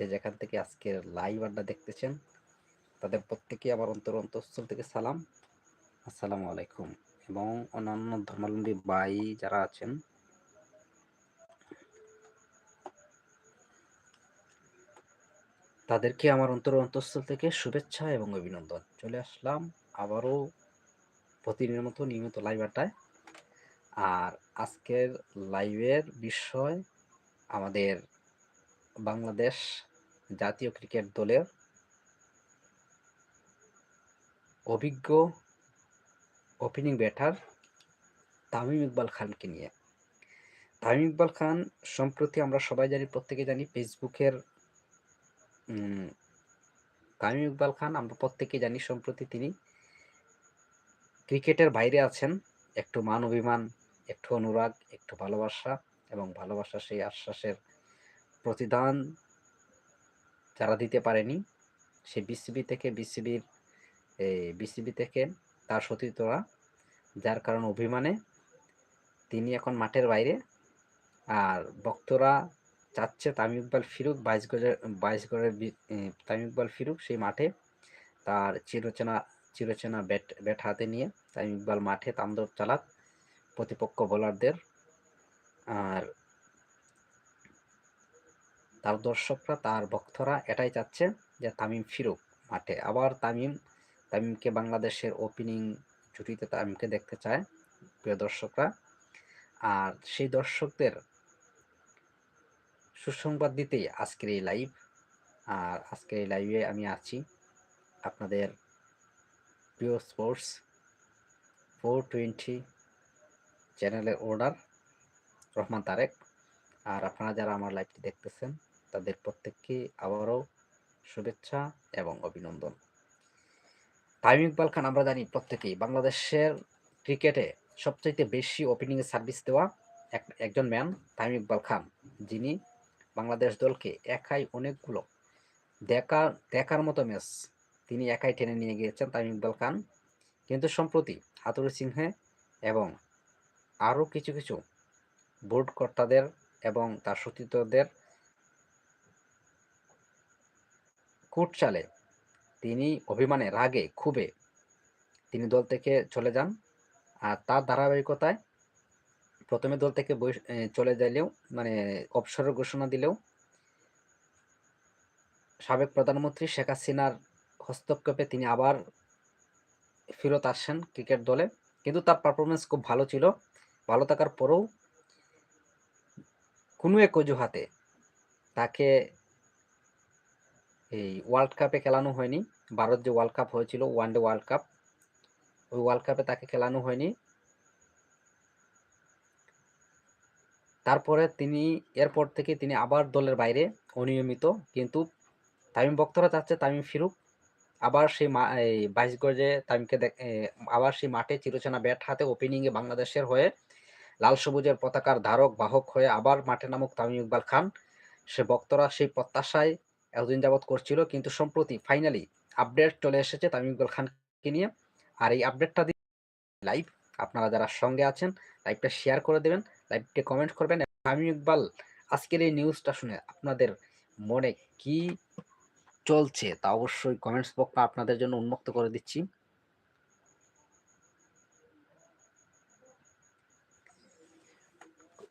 যে যেখান থেকে আজকের লাইভ আড্ডা দেখতেছেন, তাদের প্রত্যেকে আমার অন্তর অন্তঃস্থল থেকে সালাম। আসসালামু আলাইকুম। এবং অন্যান্য ধর্মাবলম্বী ভাই যারা আছেন, তাদেরকে আমার অন্তর অন্তঃস্থল থেকে শুভেচ্ছা এবং অভিনন্দন। চলে আসলাম আবারও প্রতিদিনের মতো নিয়মিত লাইভ আড্ডায়। আর আজকের লাইভের বিষয় আমাদের বাংলাদেশ জাতীয় ক্রিকেট দলের অভিজ্ঞ ওপেনিং ব্যাটার তামিম ইকবাল খানকে নিয়ে। তামিম ইকবাল খান সম্প্রতি আমরা সবাই জানি, প্রত্যেকে জানি ফেসবুকের তামিম ইকবাল খান আমরা প্রত্যেকে জানি সম্প্রতি তিনি ক্রিকেটের বাইরে আছেন। একটু মান অভিমান, একটু অনুরাগ, একটু ভালোবাসা এবং ভালোবাসা সেই আশ্বাসের প্রতিদান যারা দিতে পারেনি, সে বিসিবি থেকে, বিসিবির বিসিবি থেকে তার সতীর্থরা, যার কারণ অভিমানে তিনি এখন মাঠের বাইরে। আর ভক্তরা চাচ্ছে তামিম ইকবাল ফিরুক, বাইশ গজের বাইশ গজের তামিম ইকবাল ফিরুক সেই মাঠে তার চিরচেনা চিরচেনা ব্যাট ব্যাট হাতে নিয়ে তামিম ইকবাল মাঠে তান্দব চালাক প্রতিপক্ষ বোলারদের আর তার দর্শকরা, তার ভক্তরা এটাই চাচ্ছে যে তামিম ফিরুক মাঠে। আবার তামিম, তামিমকে বাংলাদেশের ওপেনিং জুটিতে তামিমকে দেখতে চায়, প্রিয় দর্শকরা। আর সেই দর্শকদের সুসংবাদ দিতেই আজকের এই লাইভ আর আজকের এই লাইভে আমি আছি আপনাদের প্রিয় স্পোর্টস ফোর টোয়েন্টি চ্যানেলের ওনার রহমান তারেক। আর আপনারা যারা আমার লাইভটি দেখতেছেন তাদের প্রত্যেককে আবারও শুভেচ্ছা এবং অভিনন্দন। তামিম ইকবাল খান, আমরা জানি প্রত্যেকেই বাংলাদেশের ক্রিকেটে সবচাইতে বেশি ওপেনিংয়ে সার্ভিস দেওয়া একজন ম্যান তামিম ইকবাল খান। যিনি বাংলাদেশ দলকে একাই অনেকগুলো দেখা, দেখার মতো ম্যাচ তিনি একাই টেনে নিয়ে গিয়েছেন তামিম ইকবাল খান। কিন্তু সম্প্রতি হাতুরি সিংহে এবং আরও কিছু কিছু বোর্ড কর্তাদের এবং তার সতীর্থদের চালে তিনি অভিমানে, রাগে খুবে তিনি দল থেকে চলে যান। আর তার ধারাবাহিকতায় প্রথমে দল থেকে চলে যাইলেও মানে অবসরের ঘোষণা দিলেও সাবেক প্রধানমন্ত্রী শেখ হাসিনার হস্তক্ষেপে তিনি আবার ফেরত আসেন ক্রিকেট দলে। কিন্তু তার পারফরমেন্স খুব ভালো ছিল। ভালো থাকার পরেও কোনো এক অজুহাতে তাকে এই ওয়ার্ল্ড কাপে খেলানো হয়নি। ভারত যে ওয়ার্ল্ড কাপ হয়েছিল ওয়ান ডে ওয়ার্ল্ড কাপ ওই ওয়ার্ল্ড কাপে তাকে খেলানো হয়নি। তারপরে তিনি, এরপর থেকে তিনি আবার দলের বাইরে অনিয়মিত, কিন্তু তামিম ভক্তরা চাচ্ছে তামিম ফিরুক। আবার সেই বাইশ গজে তামিমকে আবার সেই মাঠে চিরচেনা ব্যাট হাতে ওপেনিংয়ে বাংলাদেশের হয়ে লাল সবুজের পতাকার ধারক, বাহক হয়ে আবার মাঠে নামুক তামিম ইকবাল খান। সে বক্তরা সেই প্রত্যাশায় এতদিন যাবৎ করছিল, কিন্তু সম্প্রতি ফাইনালি আপডেট চলে এসেছে তামিম ইকবাল খানকে নিয়ে। আর এই আপডেটটা দিয়ে লাইভ আপনারা যারা সঙ্গে আছেন লাইভটা শেয়ার করে দেবেন লাইভটা কমেন্ট করবেন। তামিম ইকবাল, আজকের এই নিউজটা শুনে আপনাদের মনে কি চলছে তা অবশ্যই কমেন্টস বক্সটা আপনাদের জন্য উন্মুক্ত করে দিচ্ছি।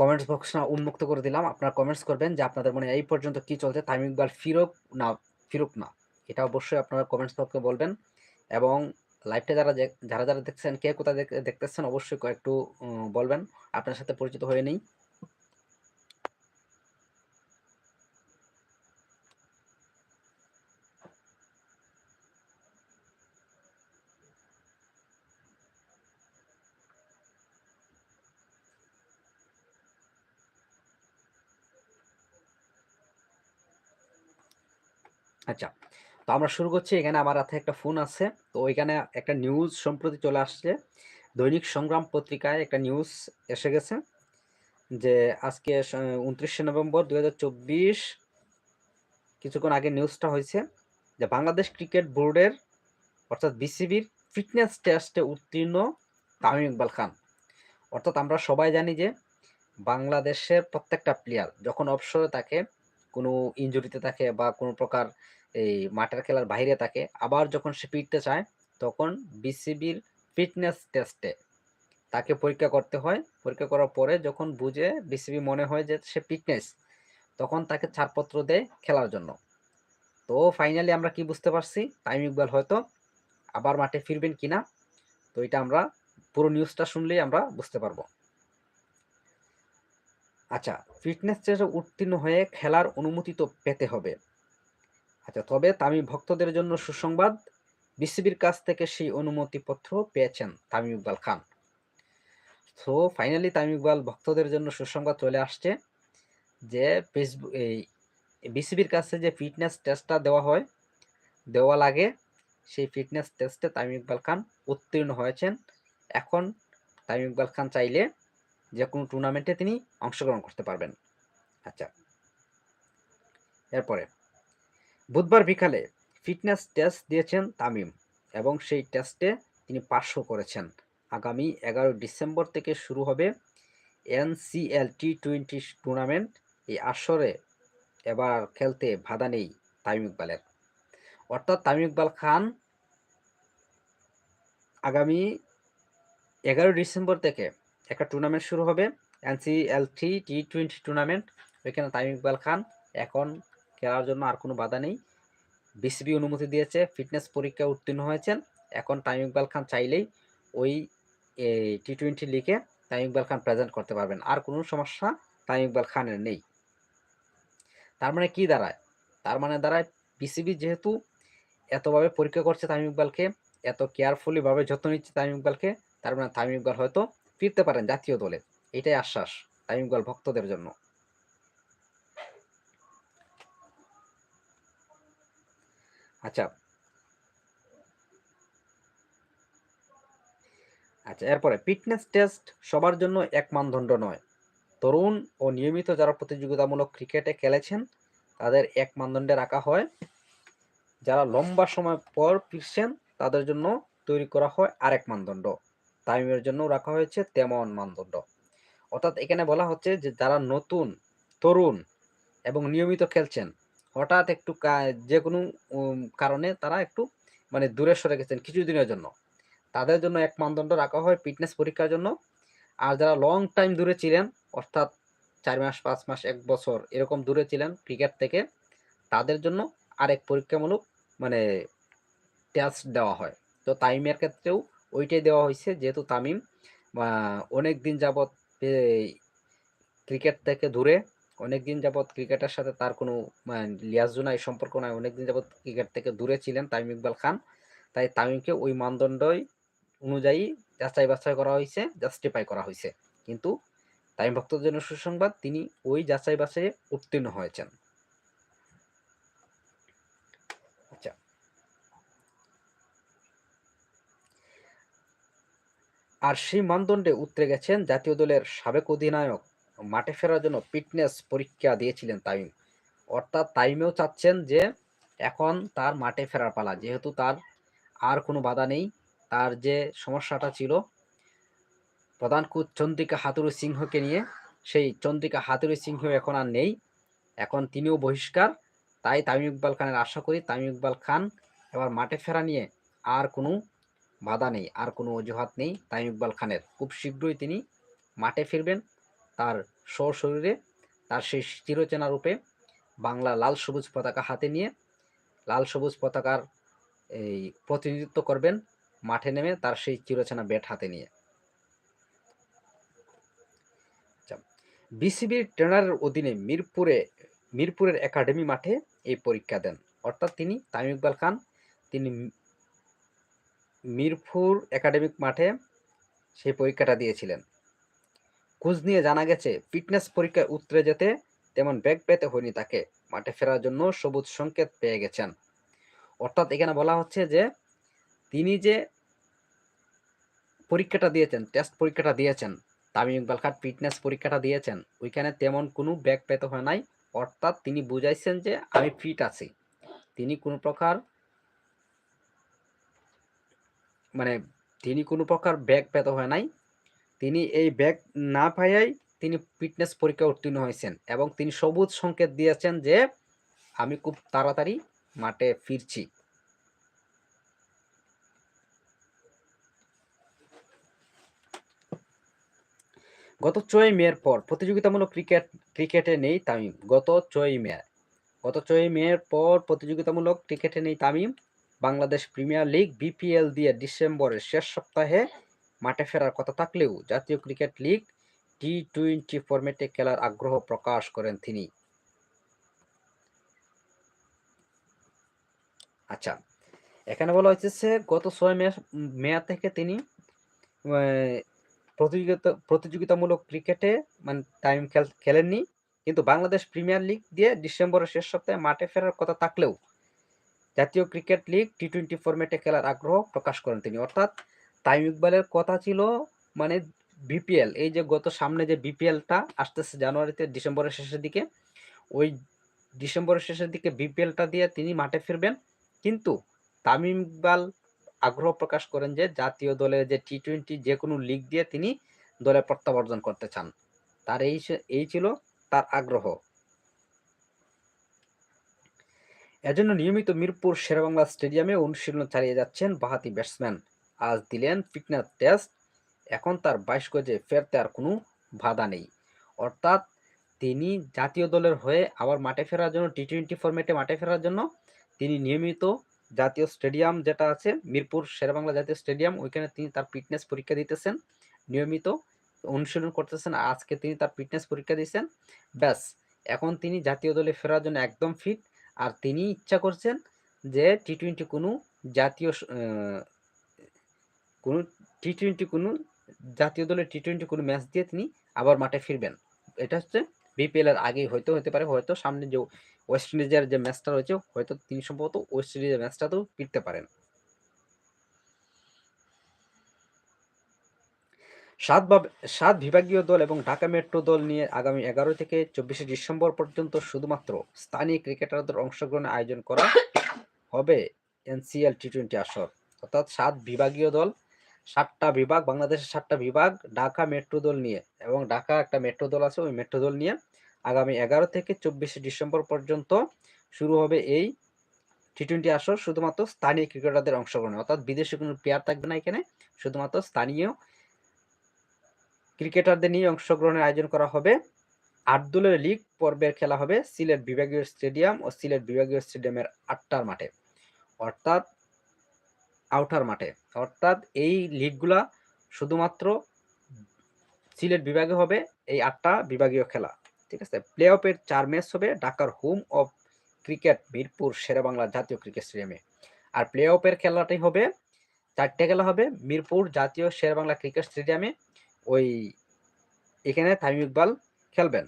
কমেন্টস বক্সটা উন্মুক্ত করে দিলাম। আপনারা কমেন্টস করবেন যে আপনাদের মনে এই পর্যন্ত কি চলছে তামিম ইকবাল ফিরুক না ফিরুক না। এটা অবশ্যই আপনারা কমেন্টস বক্সে বলবেন এবং লাইভটা যারা যারা যারা দেখছেন, কে কোথায় দেখতেছেন অবশ্যই একটু বলবেন। আপনার সাথে পরিচিত হয়ে নেই। আচ্ছা তো আমরা শুরু করছি। এখানে আমার হাতে একটা ফোন আছে। তো ওইখানে একটা নিউজ সম্প্রতি চলে আসছে। দৈনিক সংগ্রাম পত্রিকায় একটা নিউজ এসে গেছে যে আজকে উনত্রিশে নভেম্বর চব্বিশ কিছুক্ষণ আগে নিউজটা হয়েছে যে বাংলাদেশ ক্রিকেট বোর্ডের, অর্থাৎ বিসিবির ফিটনেস টেস্টে উত্তীর্ণ তামিম ইকবাল খান। অর্থাৎ আমরা সবাই জানি যে বাংলাদেশের প্রত্যেকটা প্লেয়ার যখন অবসরে থাকে, কোনো ইনজুরিতে থাকে বা কোনো প্রকার এই মাঠের খেলার বাইরে থাকে। আবার যখন সে ফিরতে চায়, তখন বিসিবির ফিটনেস টেস্টে তাকে পরীক্ষা করতে হয়। পরীক্ষা করার পরে যখন বুঝে বিসিবি মনে হয় যে সে ফিটনেস, তখন তাকে ছাড়পত্র দেয় খেলার জন্য। তো ফাইনালি আমরা কি বুঝতে পারছি? তাইম ইকবাল হয়তো আবার মাঠে ফিরবেন কিনা? তো এটা আমরা পুরো নিউজটা শুনলেই আমরা বুঝতে পারব। আচ্ছা ফিটনেস টেস্টে উত্তীর্ণ হয়ে খেলার অনুমতি তো পেতে হবে। আচ্ছা তবে তামিম ভক্তদের জন্য সুসংবাদ, বিসিবির কাছ থেকে সেই অনুমতিপত্র পেয়েছেন তামিম ইকবাল খান। সো ফাইনালি তামিম ইকবাল ভক্তদের জন্য সুসংবাদ চলে আসছে যে ফেসবুক এই বিসিবির কাছে যে ফিটনেস টেস্টটা দেওয়া হয়, দেওয়া লাগে, সেই ফিটনেস টেস্টে তামিম ইকবাল খান উত্তীর্ণ হয়েছেন। এখন তামিম ইকবাল খান চাইলে যে কোনো টুর্নামেন্টে তিনি অংশগ্রহণ করতে পারবেন। আচ্ছা এরপরে বুধবার বিকালে ফিটনেস টেস্ট দিয়েছেন তামিম এবং সেই টেস্টে তিনি পাশও করেছেন। আগামী এগারো ডিসেম্বর থেকে শুরু হবে এনসিএল টি টোয়েন্টি টুর্নামেন্ট। এই আসরে এবার খেলতে বাধা নেই তামিম ইকবালের। অর্থাৎ তামিম ইকবাল খান আগামী এগারো ডিসেম্বর থেকে একটা টুর্নামেন্ট শুরু হবে। NCL three T twenty tournament. ওইখানে তামিম ইকবাল খান এখন খেলার জন্য আর কোনো বাধা নেই। বিসিবি অনুমতি দিয়েছে, ফিটনেস পরীক্ষা উত্তীর্ণ হয়েছেন। এখন তামিম ইকবাল খান চাইলেই ওই টি টোয়েন্টি লিগে তামিম ইকবাল খান প্রেজেন্ট করতে পারবেন। আর কোনো সমস্যা তামিম ইকবাল খানের নেই। তার মানে কি দাঁড়ায়? তার মানে দাঁড়ায় বিসিবি যেহেতু এতভাবে পরীক্ষা করছে তামিম ইকবালকে, এত কেয়ারফুলি ভাবে যত্ন নিচ্ছে তামিম ইকবালকে, তার মানে তামিম ইকবাল হয়তো ফিরতে পারেন জাতীয় দলে। এটাই আশ্বাস তামিম ইকবাল ভক্তদের জন্য। আচ্ছা। আচ্ছা এরপরে ফিটনেস টেস্ট সবার জন্য এক মানদণ্ড নয়। তরুণ ও নিয়মিত যারা প্রতিযোগিতামূলক ক্রিকেটে খেলেছেন, তাদের এক মানদণ্ডে রাখা হয়। যারা লম্বা সময় পর ফিরছেন, তাদের জন্য তৈরি করা হয় আরেক মানদণ্ড। তামিমের জন্য রাখা হয়েছে তেমন মানদণ্ড। অর্থাৎ এখানে বলা হচ্ছে যে, যারা নতুন, তরুণ এবং নিয়মিত খেলছেন হঠাৎ একটু যে কোনো কারণে তারা একটু মানে দূরে সরে গেছেন কিছুদিনের জন্য। তাদের জন্য এক মানদণ্ড রাখা হয় ফিটনেস পরীক্ষার জন্য। আর যারা লং টাইম দূরে ছিলেন, অর্থাৎ চার মাস, পাঁচ মাস, এক বছর এরকম দূরে ছিলেন ক্রিকেট থেকে, তাদের জন্য আরেক পরীক্ষামূলক মানে টেস্ট দেওয়া হয়। তো তামিমের ক্ষেত্রেও ওইটাই দেওয়া হয়েছে, যেহেতু তামিম অনেক দিন যাবৎ ক্রিকেট থেকে দূরে। অনেক দিন যাবৎ ক্রিকেটের সাথে তার কোনো লিয়াজু নাই, সম্পর্ক নাই অনেক দিন যাবৎ ক্রিকেট থেকে দূরে ছিলেন তামিম ইকবাল খান। তাই তামিমকে ওই মানদণ্ডই অনুযায়ী যাচাই বাছাই করা হয়েছে জাস্টিফাই করা হয়েছে। কিন্তু তামিম ভক্তদের জন্য সুসংবাদ, তিনি ওই যাচাই বাছাইয়ে উত্তীর্ণ হয়েছেন। আচ্ছা। আর সেই মানদণ্ডে উতরে গেছেন জাতীয় দলের সাবেক অধিনায়ক মাঠে ফেরার জন্য ফিটনেস পরীক্ষা দিয়েছিলেন তাইম অর্থাৎ তাইমেও চাচ্ছেন যে এখন তার মাঠে ফেরার পালা। যেহেতু তার আর কোনো বাধা নেই, তার যে সমস্যাটা ছিল, প্রধান কোচ চন্দ্রিকা হাতুরু সিংহকে নিয়ে, সেই চন্দ্রিকা হাতুরু সিংহ এখন আর নেই। এখন তিনিও বহিষ্কার। তাই তামিম ইকবাল খানের আশা করি তামিম ইকবাল খান এবার মাঠে ফেরা নিয়ে আর কোনো বাধা নেই, আর কোনো অজুহাত নেই তামিম ইকবাল খানের। খুব শীঘ্রই তিনি মাঠে ফিরবেন। তার শরীরে তার সেই চিরচেনা রূপে বাংলা লাল সবুজ পতাকা হাতে নিয়ে লাল সবুজ পতাকার এই প্রতিনিধিত্ব করবেন মাঠে নেমে তার সেই চিরচেনা ব্যাট হাতে নিয়ে। আচ্ছা, বিসিবির ট্রেনারের অধীনে মিরপুরে মিরপুরের একাডেমি মাঠে এই পরীক্ষা দেন। অর্থাৎ তিনি তামিম ইকবাল খান তিনি মিরপুর একাডেমিক মাঠে সেই পরীক্ষাটা দিয়েছিলেন। খোঁজ নিয়ে জানা গেছে, ফিটনেস পরীক্ষায় উতরে যেতে তেমন ব্যাগ পেতে হয়নি তাকে। মাঠে ফেরার জন্য সবুজ সংকেত পেয়ে গেছেন। অর্থাৎ এখানে বলা হচ্ছে যে, তিনি যে পরীক্ষাটা দিয়েছেন টেস্ট পরীক্ষাটা দিয়েছেন, তামিম ইকবাল খান ফিটনেস পরীক্ষাটা দিয়েছেন, ওইখানে তেমন কোনো ব্যাগ পেতে হয় নাই। অর্থাৎ তিনি বুঝাইছেন যে, আমি ফিট আছি। তিনি কোনো প্রকার মানে তিনি কোনো প্রকার ব্যাগ পেতে হয় নাই। তিনি এই ব্যাগ না পাইয়াই তিনি ফিটনেস পরীক্ষা উত্তীর্ণ হয়েছেন এবং তিনি সবুজ সংকেত দিয়েছেন যে, আমি খুব তাড়াতাড়ি মাঠে ফিরছি। গত ছয় মেয়ের পর প্রতিযোগিতামূলক ক্রিকেট, ক্রিকেটে নেই তামিম। গত ছয় মে, গত ছয় মেয়ের পর প্রতিযোগিতামূলক ক্রিকেটে নেই Tamim. Bangladesh premier league, BPL দিয়ে ডিসেম্বরের শেষ সপ্তাহে মাঠে ফেরার কথা থাকলেও জাতীয় ক্রিকেট লিগ টি টোয়েন্টি ফরম্যাটে খেলার আগ্রহ প্রকাশ করেন তিনি। আচ্ছা এখানে বলা হয়েছে গত ছয় মে মে, থেকে তিনি প্রতিযোগিতা, প্রতিযোগিতামূলক ক্রিকেটে মানে টাইম খেল, খেলেননি। কিন্তু বাংলাদেশ প্রিমিয়ার লিগ দিয়ে ডিসেম্বরের শেষ সপ্তাহে মাঠে ফেরার কথা থাকলেও জাতীয় ক্রিকেট লিগ টি টোয়েন্টি ফরম্যাটে খেলার আগ্রহ প্রকাশ করেন তিনি। অর্থাৎ তাইম ইকবালের কথা ছিল মানে বিপিএল এই যে গত সামনে যে বিপিএলটা আসতেছে জানুয়ারিতে ডিসেম্বরের শেষের দিকে, ওই ডিসেম্বরের শেষের দিকে বিপিএলটা দিয়ে তিনি মাঠে ফিরবেন। কিন্তু তামিম ইকবাল আগ্রহ প্রকাশ করেন যে জাতীয় দলের যে টি টোয়েন্টি যে কোনো লিগ দিয়ে তিনি দলে প্রত্যাবর্তন করতে চান। তার এই এই ছিল তার আগ্রহ। এজন্য নিয়মিত মিরপুর শেরবাংলা স্টেডিয়ামে অনুশীলন চালিয়ে যাচ্ছেন বাহাতি ব্যাটসম্যান আজ দিলেন ফিটনেস টেস্ট। এখন তার বাইশ গজে ফেরতে আর কোনো বাধা নেই। অর্থাৎ তিনি জাতীয় দলের হয়ে আবার মাঠে ফেরার জন্য টি টোয়েন্টি ফর্মেটে মাঠে ফেরার জন্য তিনি নিয়মিত জাতীয় স্টেডিয়াম যেটা আছে, মিরপুর শেরবাংলা জাতীয় স্টেডিয়াম, ওইখানে তিনি তার ফিটনেস পরীক্ষা দিতেছেন। নিয়মিত অনুশীলন করতেছেন, আজকে তিনি তার ফিটনেস পরীক্ষা দিয়েছেন। ব্যাস, এখন তিনি জাতীয় দলে ফেরার জন্য একদম ফিট। আর তিনি ইচ্ছা করছেন যে টি টোয়েন্টি কোনো জাতীয় কোনো টি টোয়েন্টি কোনো জাতীয় দলের টি টোয়েন্টি কোনো ম্যাচ দিয়ে তিনি আবার মাঠে ফিরবেন। এটা হচ্ছে বিপিএল এর আগেই হয়তো হতে পারে, হয়তো সামনে যে ওয়েস্ট ইন্ডিজের যে ম্যাচটা রয়েছে, হয়তো তিনি সম্ভবত ওয়েস্ট ইন্ডিজের ম্যাচটাতেও ফিরতে পারেন। সাত সাত বিভাগীয় দল এবং ঢাকা মেট্রো দল নিয়ে আগামী এগারো থেকে চব্বিশে ডিসেম্বর পর্যন্ত শুধুমাত্র স্থানীয় ক্রিকেটারদের অংশগ্রহণে আয়োজন করা হবে এনসিএল টি টোয়েন্টি আসর। অর্থাৎ সাত বিভাগীয় দল সাতটা বিভাগ, বাংলাদেশের সাতটা বিভাগ, ঢাকা মেট্রো দল নিয়ে এবং ঢাকা একটা মেট্রো দল আছে, ওই মেট্রো দল নিয়ে আগামী এগারো থেকে চব্বিশে ডিসেম্বর পর্যন্ত শুরু হবে এই টি টোয়েন্টি আসর শুধুমাত্র স্থানীয় ক্রিকেটারদের অংশগ্রহণ। অর্থাৎ বিদেশি কোনো প্লেয়ার থাকবে না এখানে, শুধুমাত্র স্থানীয় ক্রিকেটারদের নিয়ে অংশগ্রহণের আয়োজন করা হবে। আট দলের লিগ পর্বের খেলা হবে সিলেট বিভাগীয় স্টেডিয়াম ও সিলেট বিভাগীয় স্টেডিয়ামের আটটার মাঠে। অর্থাৎ আউটার মাঠে। অর্থাৎ এই লিগগুলা শুধুমাত্র সিলেট বিভাগে হবে, এই আটটা বিভাগীয় খেলা। ঠিক আছে? প্লে অফের চার ম্যাচ হবে ঢাকার home of cricket Mirpur Sher-e-Bangla জাতীয় ক্রিকেট স্টেডিয়ামে আর প্লে অফের খেলাটাই হবে, চারটে খেলা হবে মিরপুর জাতীয় শেরেবাংলা ক্রিকেট স্টেডিয়ামে ওই এখানে তামিম ইকবাল খেলবেন।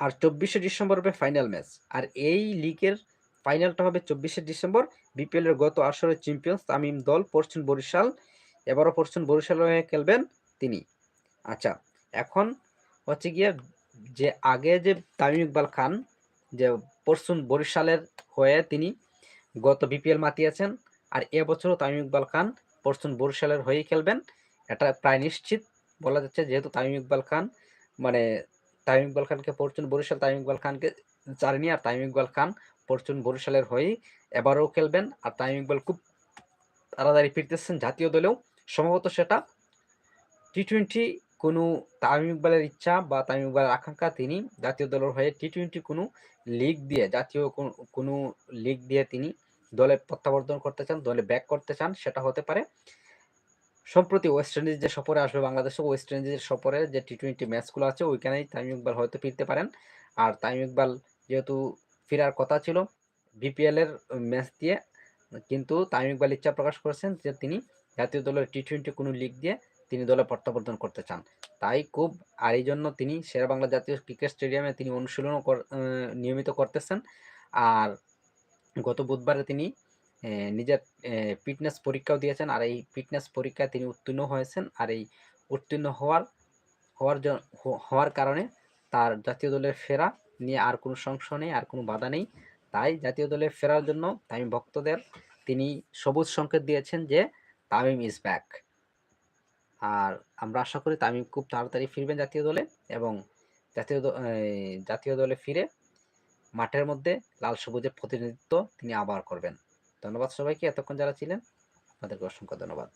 আর চব্বিশে ডিসেম্বর হবে ফাইনাল ম্যাচ আর এই লিগের ফাইনালটা হবে চব্বিশে ডিসেম্বর। বিপিএল এর গত আসরের চ্যাম্পিয়ন্স তামিম দল পড়ছেন বরিশাল। এবারও পড়ছেন বরিশাল হয়ে খেলবেন তিনি। আচ্ছা এখন হচ্ছে গিয়ে যে আগে যে তামিম ইকবাল খান যে পরশুন বরিশালের হয়ে তিনি গত বিপিএল মাতিয়েছেন, আর এবছরও তামিম ইকবাল খান পরশুন বরিশালের হয়েই খেলবেন, এটা প্রায় নিশ্চিত বলা যাচ্ছে। যেহেতু তামিম ইকবাল খান মানে তামিম ইকবাল খানকে পরশুন বরিশাল, তামিম ইকবাল খানকে জানেনি আর তামিম ইকবাল খান পরশুন বরিশালের হয়েই এবারও খেলবেন। আর তামিম ইকবাল খুব তাড়াতাড়ি ফিরতেছেন জাতীয় দলেও। সম্ভবত সেটা টি টোয়েন্টি কোনো তামিম ইকবালের ইচ্ছা বা তামিম ইকবালের আকাঙ্ক্ষা তিনি জাতীয় দলের হয়ে টি টোয়েন্টি কোনো লিগ দিয়ে, জাতীয় কোনো লিগ দিয়ে তিনি দলে প্রত্যাবর্তন করতে চান, দলে ব্যাক করতে চান, সেটা হতে পারে। সম্প্রতি ওয়েস্ট ইন্ডিজ যে সফরে আসবে বাংলাদেশে ওয়েস্ট ইন্ডিজের সফরে যে টি টোয়েন্টি ম্যাচগুলো আছে, ওইখানেই তামিম ইকবাল হয়তো ফিরতে পারেন। আর তামিম ইকবাল যেহেতু ফেরার কথা ছিল বিপিএল এর ম্যাচ দিয়ে। কিন্তু তামিম ইকবাল ইচ্ছা প্রকাশ করেছেন যে তিনি জাতীয় দলের টি টোয়েন্টি কোনো লিগ দিয়ে তিনি দলে প্রত্যাবর্তন করতে চান। তাই খুব, আর এই জন্য তিনি শের বাংলা জাতীয় ক্রিকেট স্টেডিয়ামে তিনি অনুশীলনও নিয়মিত করতেছেন। আর গত বুধবারে তিনি নিজের ফিটনেস পরীক্ষাও দিয়েছেন। আর এই ফিটনেস পরীক্ষায় তিনি উত্তীর্ণ হয়েছেন। আর এই উত্তীর্ণ হওয়ার হওয়ার হওয়ার কারণে তার জাতীয় দলের ফেরা নিয়ে আর কোনো সংশয় নেই আর কোনো বাধা নেই তাই জাতীয় দলে ফেরার জন্য তামিম ভক্তদের তিনি সবুজ সংকেত দিয়েছেন যে তামিম ইজ ব্যাক আর আমরা আশা করি তামিম খুব তাড়াতাড়ি ফিরবেন জাতীয় দলে এবং জাতীয় জাতীয় দলে ফিরে মাঠের মধ্যে লাল সবুজের প্রতিনিধিত্ব তিনি আবার করবেন। ধন্যবাদ সবাইকে এতক্ষণ যারা ছিলেন, আপনাদেরকে অসংখ্য ধন্যবাদ।